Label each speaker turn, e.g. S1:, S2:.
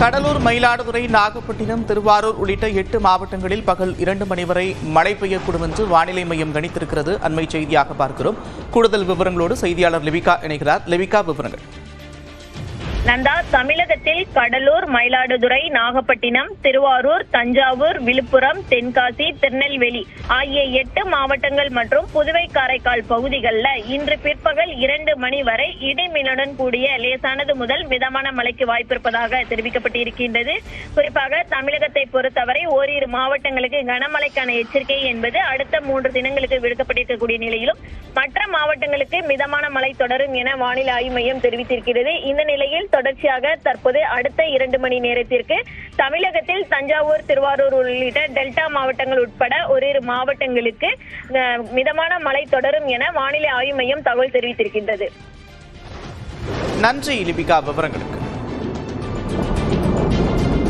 S1: கடலூர் மயிலாடுதுறை நாகப்பட்டினம் திருவாரூர் உள்ளிட்ட எட்டு மாவட்டங்களில் பகல் இரண்டு மணி வரை மழை பெய்யக்கூடும் என்று வானிலை மையம் கணித்திருக்கிறது. அண்மை செய்தியாக பார்க்கிறோம். கூடுதல் விவரங்களோடு செய்தியாளர் லிவிகா இணைகிறார். லிவிகா விவரங்கள்.
S2: நந்தா தமிழகத்தில் கடலூர் மயிலாடுதுறை நாகப்பட்டினம் திருவாரூர் தஞ்சாவூர் விழுப்புரம் தென்காசி திருநெல்வேலி ஆகிய எட்டு மாவட்டங்கள் மற்றும் புதுவை காரைக்கால் பகுதிகளில் இன்று பிற்பகல் இரண்டு மணி வரை இடிமின்னுடன் கூடிய லேசானது முதல் மிதமான மழைக்கு வாய்ப்பிருப்பதாக தெரிவிக்கப்பட்டிருக்கின்றது. குறிப்பாக தமிழகத்தை பொறுத்தவரை ஓரிரு மாவட்டங்களுக்கு கனமழைக்கான எச்சரிக்கை என்பது அடுத்த மூன்று தினங்களுக்கு விடுக்கப்பட்டிருக்கக்கூடிய நிலையிலும் மற்ற மாவட்டங்களுக்கு மிதமான மழை தொடரும் என வானிலை ஆய்வு மையம் தெரிவித்திருக்கிறது. இந்த நிலையில் தொடர்ச்சியாக தற்போது அடுத்த இரண்டு மணி நேரத்திற்கு தமிழகத்தில் தஞ்சாவூர் திருவாரூர் உள்ளிட்ட டெல்டா மாவட்டங்கள் உட்பட ஓரிரு மாவட்டங்களுக்கு மிதமான மழை தொடரும் என வானிலை ஆய்வு மையம் தகவல் தெரிவித்திருக்கின்றது.
S1: நன்றி லிபிகா விவரங்களுக்கு.